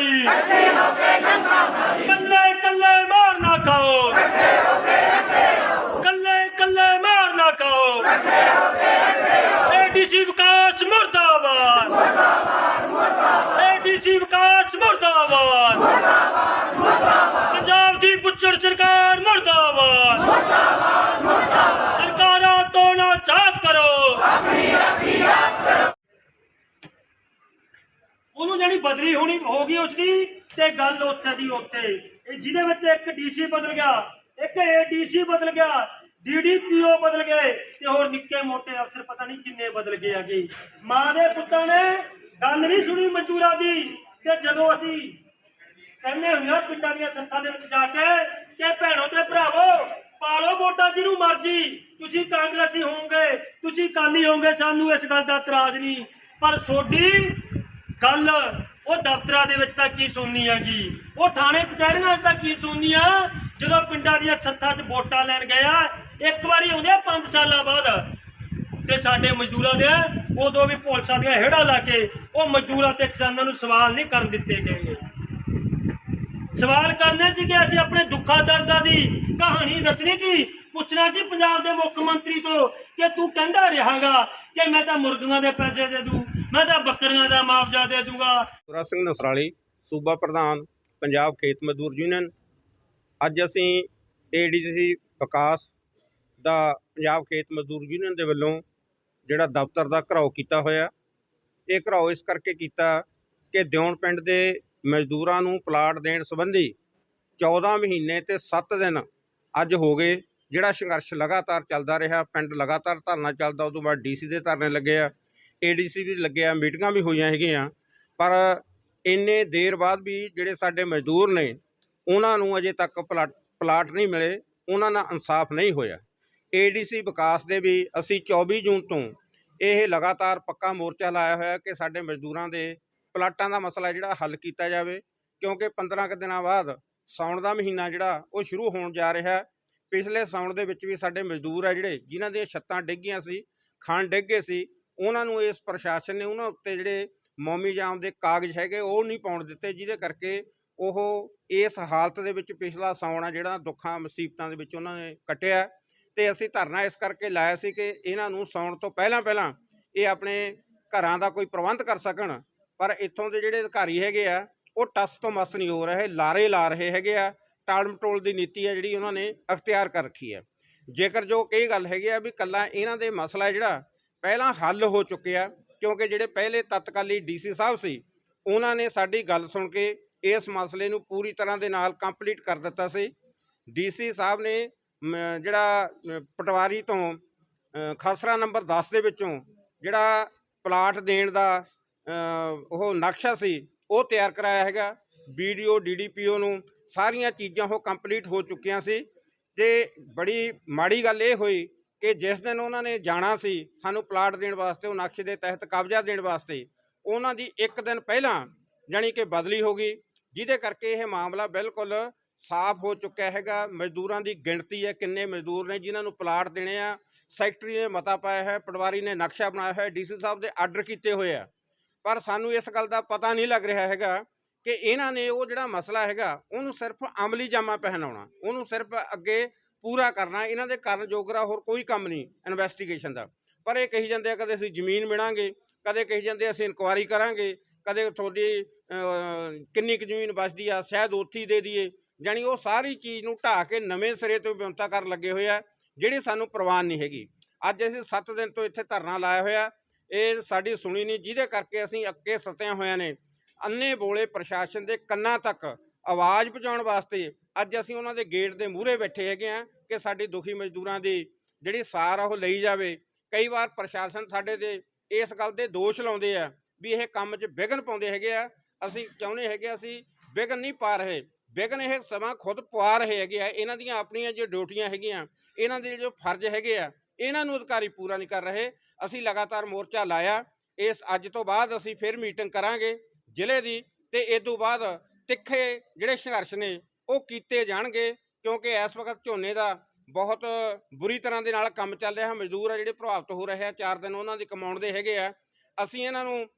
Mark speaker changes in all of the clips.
Speaker 1: ਸਾਰੀ ਇਕੱਠੇ ਹੋ ਕੇ ਜਨਤਾ ਸਾਰੀ ਕੱਲੇ ਕੱਲੇ ਮਾਰ ਨਾ ਖਾਓ ਇਕੱਠੇ ਹੋ ਕੇ ਅੱਗੇ ਆਓ ਕੱਲੇ ਕੱਲੇ ਮਾਰ ਨਾ ਖਾਓ ਇਕੱਠੇ ਹੋ ਕੇ ਅੱਗੇ ਆਓ ਏਡੀਸੀ ਵਿਕਾਸ ਮੁਰਦਾਬਾਦ ਮੁਰਦਾਬਾਦ ਮੁਰਦਾਬਾਦ ਏਡੀਸੀ ਵਿਕਾਸ ਮੁਰਦਾਬਾਦ ਮੁਰਦਾਬਾਦ ਮੁਰਦਾਬਾਦ ਪੰਜਾਬ ਦੀ ਪੁੱਛੜ ਸਰਕਾਰ ਮੁਰਦਾਬਾਦ ਮੁਰਦਾਬਾਦ ਮੁਰਦਾਬਾਦ ਸਰਕਾਰਾਂ ਤੋਂ ਨਾ ਛਾਪ ਕਰੋ ਉਹਨੂੰ ਜਿਹੜੀ ਬਦਲੀ ਹੋਣੀ ਹੋ ਗਈ ਉਸ ਦੀ ਤੇ ਗੱਲ ਉੱਥੇ ਦੀ ਉੱਥੇ। ਇਹ ਜਿਹਦੇ ਵਿੱਚ ਇੱਕ ਡੀਸੀ ਬਦਲ ਗਿਆ, ਇੱਕ ਏਡੀਸੀ ਬਦਲ ਗਿਆ ਡੀਡੀਪੀਓ ਬਦਲ ਗਏ ਤੇ ਹੋਰ ਨਿੱਕੇ ਮੋਟੇ ਅਫਸਰ ਪਤਾ ਨਹੀਂ ਕਿੰਨੇ ਬਦਲ ਗਏ ਆਗੇ ਮਾਂ ਦੇ ਪੁੱਤਾਂ ਨੇ ਗੱਲ ਨਹੀਂ ਸੁਣੀ ਮਜ਼ਦੂਰਾਂ ਦੀ ਤੇ ਜਦੋਂ ਅਸੀਂ ਕਹਿੰਦੇ ਹੁੰਦੇ ਪਿੰਡਾਂ ਦੀਆਂ ਸੰਥਾਂ ਦੇ ਵਿੱਚ ਜਾ ਕੇ ਕਿ ਭੈਣੋ ਤੇ ਭਰਾਵੋ, ਪਾਲੋ ਵੋਟਾਂ ਜਿਹਨੂੰ ਮਰਜ਼ੀ, ਤੁਸੀਂ ਕਾਂਗਰਸੀ ਹੋਵੋਗੇ, ਤੁਸੀਂ ਕਾਲੀ ਹੋਵੋਗੇ, ਸਾਨੂੰ ਇਸ ਗੱਲ ਦਾ ਇਤਰਾਜ਼ ਨਹੀਂ। ਪਰ ਸੋਡੀ ਗੱਲ ਉਹ ਦਫ਼ਤਰਾਂ ਦੇ ਵਿੱਚ ਤਾਂ ਕੀ ਸੁਣਨੀ ਹੈਗੀ? ਉਹ ਥਾਣੇ ਕਚਹਿਰੀਆਂ 'ਚ ਤਾਂ ਕੀ ਸੁਣਨੀ ਆ? ਜਦੋਂ ਪਿੰਡਾਂ ਦੀਆਂ ਸੱਥਾਂ 'ਚ ਵੋਟਾਂ ਲੈਣ ਗਏ ਇੱਕ ਵਾਰੀ ਆਉਂਦੇ ਆ 5 ਸਾਲਾਂ ਬਾਅਦ। ਤੇ ਸਾਡੇ ਮਜ਼ਦੂਰਾਂ ਦੇ, ਉਦੋਂ ਵੀ ਪੁਲਿਸਾਂ ਦੀਆਂ ਹੇੜਾਂ ਲਾ ਕੇ ਉਹ ਮਜ਼ਦੂਰਾਂ ਤੇ ਕਿਸਾਨਾਂ ਨੂੰ ਸਵਾਲ ਨਹੀਂ ਕਰਨ ਦਿੱਤੇ ਗਏ। ਸਵਾਲ ਕਰਨੇ ਸੀ ਕਿ ਅਸੀਂ ਆਪਣੇ ਦੁੱਖਾਂ ਦਰਦਾਂ ਦੀ ਕਹਾਣੀ ਦੱਸਣੀ ਸੀ? ਪੁੱਛਣਾ ਸੀ ਪੰਜਾਬ ਦੇ ਮੁੱਖ ਮੰਤਰੀ ਤੋਂ ਕਿ ਤੂੰ ਕਹਿੰਦਾ ਰਹਾਗਾ ਕਿ ਮੈਂ ਤਾਂ ਮੁਰਗੀਆਂ ਦੇ ਪੈਸੇ ਦੇ ਦੂੰ। ਮੈਂ ਤਾਂ ਬੱਕਰੀਆਂ ਦਾ ਮੁਆਵਜ਼ਾ ਦੇ ਦੂੰਗਾ।
Speaker 2: ਸੁਰਾ ਸਿੰਘ ਨਸਰਾਲੀ, ਸੂਬਾ ਪ੍ਰਧਾਨ, ਪੰਜਾਬ ਖੇਤ ਮਜ਼ਦੂਰ ਯੂਨੀਅਨ। ਅੱਜ ਅਸੀਂ ਏਡੀਸੀ ਵਿਕਾਸ ਦਾ ਪੰਜਾਬ ਖੇਤ ਮਜ਼ਦੂਰ ਯੂਨੀਅਨ ਦੇ ਵੱਲੋਂ ਜਿਹੜਾ ਦਫ਼ਤਰ ਦਾ ਘਰਾਓ ਕੀਤਾ ਹੋਇਆ, ਇਹ ਘਰਾਓ ਇਸ ਕਰਕੇ ਕੀਤਾ ਕਿ ਦਿਉਣ ਪਿੰਡ ਦੇ ਮਜ਼ਦੂਰਾਂ ਨੂੰ ਪਲਾਟ ਦੇਣ ਸੰਬੰਧੀ 14 ਮਹੀਨੇ ਤੇ 7 ਦਿਨ ਅੱਜ ਹੋ ਗਏ, ਜਿਹੜਾ ਸੰਘਰਸ਼ ਲਗਾਤਾਰ ਚੱਲਦਾ ਰਿਹਾ, ਪਿੰਡ ਲਗਾਤਾਰ ਧਰਨਾ ਚੱਲਦਾ, ਉਦੋਂ ਬਾਅਦ ਡੀਸੀ ਦੇ ਧਰਨੇ ਲੱਗੇ ਆ। ਏਡੀਸੀ ਵੀ ਲੱਗਿਆ, ਮੀਟਿੰਗਾਂ ਵੀ ਹੋਈਆਂ ਹੈਗੀਆਂ। ਪਰ ਇੰਨੇ ਦੇਰ ਬਾਅਦ ਵੀ ਜਿਹੜੇ ਸਾਡੇ ਮਜ਼ਦੂਰ ਨੇ, ਉਹਨਾਂ ਨੂੰ ਅਜੇ ਤੱਕ ਪਲਾਟ ਪਲਾਟ ਨਹੀਂ ਮਿਲੇ, ਉਹਨਾਂ ਨਾਲ ਇਨਸਾਫ ਨਹੀਂ ਹੋਇਆ। ਏਡੀਸੀ ਵਿਕਾਸ ਦੇ ਵੀ ਅਸੀਂ 24 ਜੂਨ ਤੋਂ ਇਹ ਲਗਾਤਾਰ ਪੱਕਾ ਮੋਰਚਾ ਲਾਇਆ ਹੋਇਆ ਕਿ ਸਾਡੇ ਮਜ਼ਦੂਰਾਂ ਦੇ ਪਲਾਟਾਂ ਦਾ ਮਸਲਾ ਜਿਹੜਾ ਹੱਲ ਕੀਤਾ ਜਾਵੇ, ਕਿਉਂਕਿ 15 ਕੁ ਦਿਨਾਂ ਬਾਅਦ ਸਾਉਣ ਦਾ ਮਹੀਨਾ ਜਿਹੜਾ, ਉਹ ਸ਼ੁਰੂ ਹੋਣ ਜਾ ਰਿਹਾ। ਪਿਛਲੇ ਸਾਉਣ ਦੇ ਵਿੱਚ ਵੀ ਸਾਡੇ ਮਜ਼ਦੂਰ ਆ ਜਿਹੜੇ, ਜਿਨ੍ਹਾਂ ਦੀਆਂ ਛੱਤਾਂ ਡਿੱਗੀਆਂ ਸੀ, ਖਾਣ ਡਿੱਗ ਗਏ ਸੀ ਉਹਨਾਂ ਨੂੰ ਇਸ ਪ੍ਰਸ਼ਾਸਨ ਨੇ ਉਹਨਾਂ ਉੱਤੇ ਜਿਹੜੇ ਮੌਮੀ ਜਾਮ ਦੇ ਕਾਗਜ਼ ਹੈਗੇ ਉਹ ਨਹੀਂ ਪਾਉਣ ਦਿੱਤੇ, ਜਿਹਦੇ ਕਰਕੇ ਉਹ ਇਸ ਹਾਲਤ ਦੇ ਵਿੱਚ ਪਿਛਲਾ ਸਾਉਣਾ ਜਿਹੜਾ ਦੁੱਖਾਂ, ਮੁਸੀਬਤਾਂ ਦੇ ਵਿੱਚ ਉਹਨਾਂ ਨੇ ਕੱਟਿਆ। ਤੇ ਅਸੀਂ ਧਰਨਾ ਇਸ ਕਰਕੇ ਲਾਇਆ ਸੀ ਕਿ ਇਹਨਾਂ ਨੂੰ ਸੌਣ ਤੋਂ ਪਹਿਲਾਂ ਪਹਿਲਾਂ ਇਹ ਆਪਣੇ ਘਰਾਂ ਦਾ ਕੋਈ ਪ੍ਰਬੰਧ ਕਰ ਸਕਣ, ਪਰ ਇੱਥੋਂ ਦੇ ਜਿਹੜੇ ਅਧਿਕਾਰੀ ਹੈਗੇ ਆ, ਉਹ ਟਸ ਤੋਂ ਮਸ ਨਹੀਂ ਹੋ ਰਹੇ, ਲਾਰੇ ਲਾ ਰਹੇ ਹੈਗੇ ਆ ਟਾਲ ਮਟੋਲ ਦੀ ਨੀਤੀ ਹੈ ਜਿਹੜੀ ਉਹਨਾਂ ਨੇ ਅਖਤਿਆਰ ਕਰ ਰੱਖੀ ਹੈ ਜੇਕਰ ਜੋ ਕਈ ਗੱਲ ਹੈਗੀ ਆ ਵੀ ਕੱਲਾ ਇਹਨਾਂ ਦੇ ਮਸਲਾ ਜਿਹੜਾ ਪਹਿਲਾਂ ਹੱਲ ਹੋ ਚੁੱਕਿਆ, ਕਿਉਂਕਿ ਜਿਹੜੇ ਪਹਿਲੇ ਤਤਕਾਲੀ ਡੀਸੀ ਸਾਹਿਬ ਸੀ, ਉਹਨਾਂ ਨੇ ਸਾਡੀ ਗੱਲ ਸੁਣ ਕੇ ਇਸ ਮਸਲੇ ਨੂੰ ਪੂਰੀ ਤਰ੍ਹਾਂ ਦੇ ਨਾਲ ਕੰਪਲੀਟ ਕਰ ਦਿੱਤਾ ਸੀ। ਡੀਸੀ ਸਾਹਿਬ ਨੇ ਜਿਹੜਾ ਪਟਵਾਰੀ ਤੋਂ ਖਸਰਾ ਨੰਬਰ 10 ਦੇ ਵਿੱਚੋਂ ਜਿਹੜਾ ਪਲਾਟ ਦੇਣ ਦਾ ਉਹ ਨਕਸ਼ਾ ਸੀ, ਉਹ ਤਿਆਰ ਕਰਾਇਆ ਹੈਗਾ। ਵੀਡੀਓ ਡੀਡੀਪੀਓ ਨੂੰ ਸਾਰੀਆਂ ਚੀਜ਼ਾਂ ਉਹ ਕੰਪਲੀਟ ਹੋ ਚੁੱਕੀਆਂ ਸੀ। ਤੇ ਬੜੀ ਮਾੜੀ ਗੱਲ ਇਹ ਹੋਈ ਕਿ ਜਿਸ ਦਿਨ ਉਹਨਾਂ ਨੇ ਜਾਣਾ ਸੀ, ਸਾਨੂੰ ਪਲਾਟ ਦੇਣ ਵਾਸਤੇ, ਉਹ ਨਕਸ਼ੇ ਦੇ ਤਹਿਤ ਕਬਜ਼ਾ ਦੇਣ ਵਾਸਤੇ, ਉਹਨਾਂ ਦੀ ਇੱਕ ਦਿਨ ਪਹਿਲਾਂ ਜਾਣੀ ਕਿ ਬਦਲੀ ਹੋ ਗਈ, ਜਿਹਦੇ ਕਰਕੇ ਇਹ ਮਾਮਲਾ ਬਿਲਕੁਲ ਸਾਫ਼ ਹੋ ਚੁੱਕਿਆ ਹੈਗਾ। ਮਜ਼ਦੂਰਾਂ ਦੀ ਗਿਣਤੀ ਹੈ ਕਿੰਨੇ ਮਜ਼ਦੂਰ ਨੇ ਜਿਨ੍ਹਾਂ ਨੂੰ ਪਲਾਟ ਦੇਣੇ ਆ। ਸੈਕਟਰੀ ਨੇ ਮਤਾ ਪਾਇਆ ਹੈ, ਪਟਵਾਰੀ ਨੇ ਨਕਸ਼ਾ ਬਣਾਇਆ ਹੈ, ਡੀਸੀ ਸਾਹਿਬ ਦੇ ਆਰਡਰ ਕੀਤੇ ਹੋਏ ਆ। ਪਰ ਸਾਨੂੰ ਇਸ ਗੱਲ ਦਾ ਪਤਾ ਨਹੀਂ ਲੱਗ ਰਿਹਾ ਹੈਗਾ ਕਿ ਇਹਨਾਂ ਨੇ ਉਹ ਜਿਹੜਾ ਮਸਲਾ ਹੈਗਾ, ਉਹਨੂੰ ਸਿਰਫ ਅਮਲੀ ਜਾਮਾ ਪਹਿਨਾਉਣਾ, ਉਹਨੂੰ ਸਿਰਫ ਅੱਗੇ ਪੂਰਾ ਕਰਨਾ, ਇਹਨਾਂ ਦੇ ਕਰਨ ਜੋਗਰਾ ਹੋਰ ਕੋਈ ਕੰਮ ਨਹੀਂ ਇਨਵੈਸਟੀਗੇਸ਼ਨ ਦਾ। ਪਰ ਇਹ ਕਹੀ ਜਾਂਦੇ ਆ, ਕਦੇ ਅਸੀਂ ਜ਼ਮੀਨ ਮਿਣਾਂਗੇ, ਕਦੇ ਕਹੀ ਜਾਂਦੇ ਅਸੀਂ ਇਨਕੁਆਰੀ ਕਰਾਂਗੇ, ਕਦੇ ਤੁਹਾਡੀ ਕਿੰਨੀ ਕੁ ਜ਼ਮੀਨ ਬਚਦੀ ਆ, ਸ਼ਾਇਦ ਉੱਥੇ ਦੇ ਦਈਏ। ਜਾਣੀ ਉਹ ਸਾਰੀ ਚੀਜ਼ ਨੂੰ ਢਾਹ ਕੇ ਨਵੇਂ ਸਿਰੇ ਤੋਂ ਵਿਉਂਤਾ ਕਰਨ ਲੱਗੇ ਹੋਏ ਆ, ਜਿਹੜੀ ਸਾਨੂੰ ਪ੍ਰਵਾਨ ਨਹੀਂ ਹੈਗੀ। ਅੱਜ ਅਸੀਂ 7 ਦਿਨ ਤੋਂ ਇੱਥੇ ਧਰਨਾ ਲਾਇਆ ਹੋਇਆ, ਇਹ ਸਾਡੀ ਸੁਣੀ ਨਹੀਂ, ਜਿਹਦੇ ਕਰਕੇ ਅਸੀਂ ਅੱਕੇ ਸਤਿਆਂ ਹੋਇਆਂ ਨੇ। ਅੰਨੇ ਬੋਲੇ ਪ੍ਰਸ਼ਾਸਨ ਦੇ ਕੰਨਾਂ ਤੱਕ ਆਵਾਜ਼ ਪਹੁੰਚਾਉਣ ਵਾਸਤੇ ਅੱਜ ਅਸੀਂ ਉਹਨਾਂ ਦੇ ਗੇਟ ਦੇ ਮੂਹਰੇ ਬੈਠੇ ਹੈਗੇ ਆ ਕਿ ਸਾਡੀ ਦੁਖੀ ਮਜ਼ਦੂਰਾਂ ਦੀ ਜਿਹੜੀ ਸਾਰ ਆ ਉਹ ਲਈ ਜਾਵੇ। ਕਈ ਵਾਰ ਪ੍ਰਸ਼ਾਸਨ ਸਾਡੇ ਦੇ ਇਸ ਗੱਲ ਦੇ ਦੋਸ਼ ਲਾਉਂਦੇ ਆ ਵੀ ਇਹ ਕੰਮ 'ਚ ਵਿਘਨ ਪਾਉਂਦੇ ਹੈਗੇ ਆ। ਅਸੀਂ ਚਾਹੁੰਦੇ ਹੈਗੇ ਅਸੀਂ ਵਿਘਨ ਨਹੀਂ ਪਾ ਰਹੇ। ਵਿਘਨ ਇਹ ਸਮਾਂ ਖੁਦ ਪਵਾ ਰਹੇ ਹੈਗੇ ਆ। ਇਹਨਾਂ ਦੀਆਂ ਆਪਣੀਆਂ ਜੋ ਡਿਊਟੀਆਂ ਹੈਗੀਆਂ, ਇਹਨਾਂ ਦੇ ਜੋ ਫਰਜ਼ ਹੈਗੇ ਆ, ਇਹਨਾਂ ਨੂੰ ਅਧਿਕਾਰੀ ਪੂਰਾ ਨਹੀਂ ਕਰ ਰਹੇ। ਅਸੀਂ ਲਗਾਤਾਰ ਮੋਰਚਾ ਲਾਇਆ। ਇਸ ਅੱਜ ਤੋਂ ਬਾਅਦ ਅਸੀਂ ਫਿਰ ਮੀਟਿੰਗ ਕਰਾਂਗੇ ਜ਼ਿਲ੍ਹੇ ਦੀ ਤੇ ਇਸ ਤੋਂ ਬਾਅਦ ਤਿੱਖੇ ਜਿਹੜੇ ਸੰਘਰਸ਼ ਨੇ ਉਹ ਕੀਤੇ ਜਾਣਗੇ ਕਿਉਂਕਿ ਇਸ ਵਕਤ ਝੋਨੇ ਦਾ ਬਹੁਤ ਬੁਰੀ ਤਰ੍ਹਾਂ ਦੇ ਨਾਲ ਕੰਮ ਚੱਲ ਰਿਹਾ। ਮਜ਼ਦੂਰ ਆ ਜਿਹੜੇ ਪ੍ਰਭਾਵਿਤ ਹੋ ਰਹੇ ਆ, ਚਾਰ ਦਿਨ ਉਹਨਾਂ ਦੀ ਕਮਾਉਣ ਦੇ ਹੈਗੇ ਆ। ਅਸੀਂ ਇਹਨਾਂ ਨੂੰ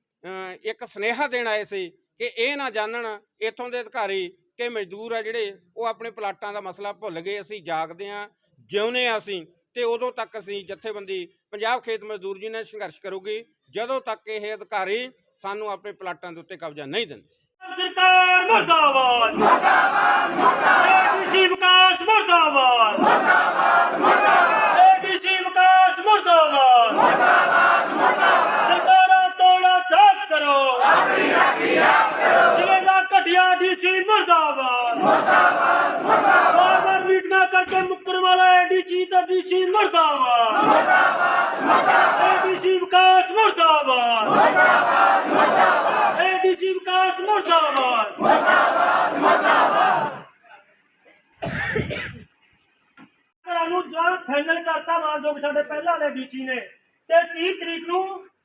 Speaker 2: ਇੱਕ ਸੁਨੇਹਾ ਦੇਣ ਆਏ ਸੀ ਕਿ ਇਹ ਨਾ ਜਾਣਨ ਇੱਥੋਂ ਦੇ ਅਧਿਕਾਰੀ ਕਿ ਮਜ਼ਦੂਰ ਆ ਜਿਹੜੇ, ਉਹ ਆਪਣੇ ਪਲਾਟਾਂ ਦਾ ਮਸਲਾ ਭੁੱਲ ਗਏ, ਅਸੀਂ ਜਾਗਦੇ ਹਾਂ, ਜਿਉਂਦੇ ਹਾਂ ਅਸੀਂ ਤੇ ਉਦੋਂ ਤੱਕ ਅਸੀਂ ਜਥੇਬੰਦੀ, ਪੰਜਾਬ ਖੇਤ ਮਜ਼ਦੂਰ ਜੀ ਨਾਲ ਸੰਘਰਸ਼ ਕਰੂਗੀ, ਜਦੋਂ ਤੱਕ ਇਹ ਅਧਿਕਾਰੀ ਸਾਨੂੰ ਆਪਣੇ ਪਲਾਟਾਂ ਦੇ ਉੱਤੇ ਕਬਜ਼ਾ ਨਹੀਂ ਦਿੰਦੇ।
Speaker 1: ਸਰਕਾਰ ਮੁਰਦਾਬਾਦ ਮੁਰਦਾਬਾਦ ਮੁਰਦਾਬਾਦ ਏਡੀਸੀ ਵਿਕਾਸ ਮੁਰਦਾਬਾਦ ਮੁਰਦਾਬਾਦ ਮੁਰਦਾਬਾਦ ਏਡੀਸੀ ਵਿਕਾਸ ਮੁਰਦਾਬਾਦ ਮੁਰਦਾਬਾਦ ਮੁਰਦਾਬਾਦ ਸਰਕਾਰਾਂ ਤੋੜਾ ਚਾਕ ਕਰੋ ਆਪਣੀ ਰਾਖੀ ਆਪ ਕਰੋ ਜਿਵੇਂ ਦਾ ਘਟਿਆ ਡੀਸੀ ਮੁਰਦਾਬਾਦ ਮੁਰਦਾਬਾਦ ਮੁਰਦਾਬਾਦ ਬਾਰ ਮੀਟਿੰਗਾਂ ਕਰਕੇ ਮੁੱਕਰ ਵਾਲਾ ਏਡੀਸੀ ਤੇ ਡੀਸੀ ਮੁਰਦਾਬਾਦ ਮੁਰਦਾਬਾਦ ਮੁਰਦਾਬਾਦ ਏਡੀਸੀ ਵਿਕਾਸ ਮੁਰਦਾਬਾਦ ਮੁਰਦਾਬਾਦ ਮੁਰਦਾਬਾਦ ਏਡੀਸੀ ਵਿਕਾਸ ਮੁਰਦਾਬਾਦ ਘਰਾਂ ਨੂੰ ਜਿਹੜਾ ਫਾਈਨਲ ਕਰਤਾ ਮਾਨਯੋਗ ਸਾਡੇ ਪਹਿਲਾਂ ਵਾਲੇ ਡੀਸੀ ਨੇ। ਤੇ 30 ਤਰੀਕ ਨੂੰ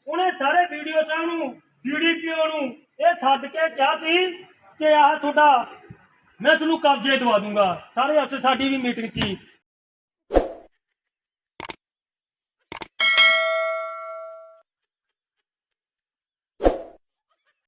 Speaker 1: ਉਹਨੇ ਸਾਰੇ ਵੀਡੀਓ ਸਾਹਿਬ ਨੂੰ ਡੀਡੀਪੀਓ ਨੂੰ ਇਹ ਸੱਦ ਕੇ ਕਿਹਾ ਸੀ ਕਿ ਆਹ ਤੁਹਾਡਾ, ਮੈਂ ਤੁਹਾਨੂੰ ਕਬਜ਼ੇ ਦਵਾ ਦੂੰਗਾ। ਸਾਰੇ ਅਫਸਰ ਸਾਡੀ ਵੀ ਮੀਟਿੰਗ ਸੀ।